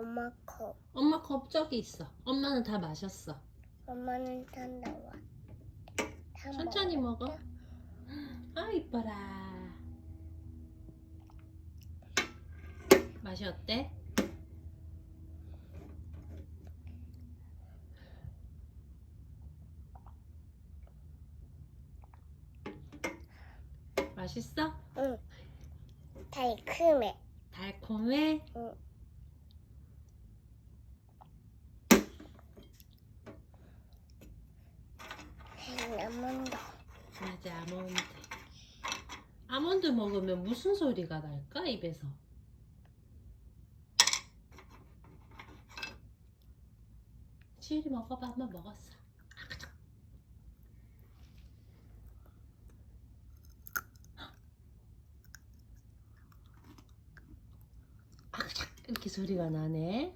엄마 컵. 엄마 컵 저기 있어. 엄마는 다 마셨어. 엄마는 다 나와. 다 천천히 먹어. 먹었다. 아 이뻐라. 맛이 어때? 맛있어? 응. 달콤해. 달콤해? 응. 아몬드. 맞아 아몬드. 아몬드 먹으면 무슨 소리가 날까 입에서? 시율이 먹어봐 한번 먹었어. 이렇게 소리가 나네.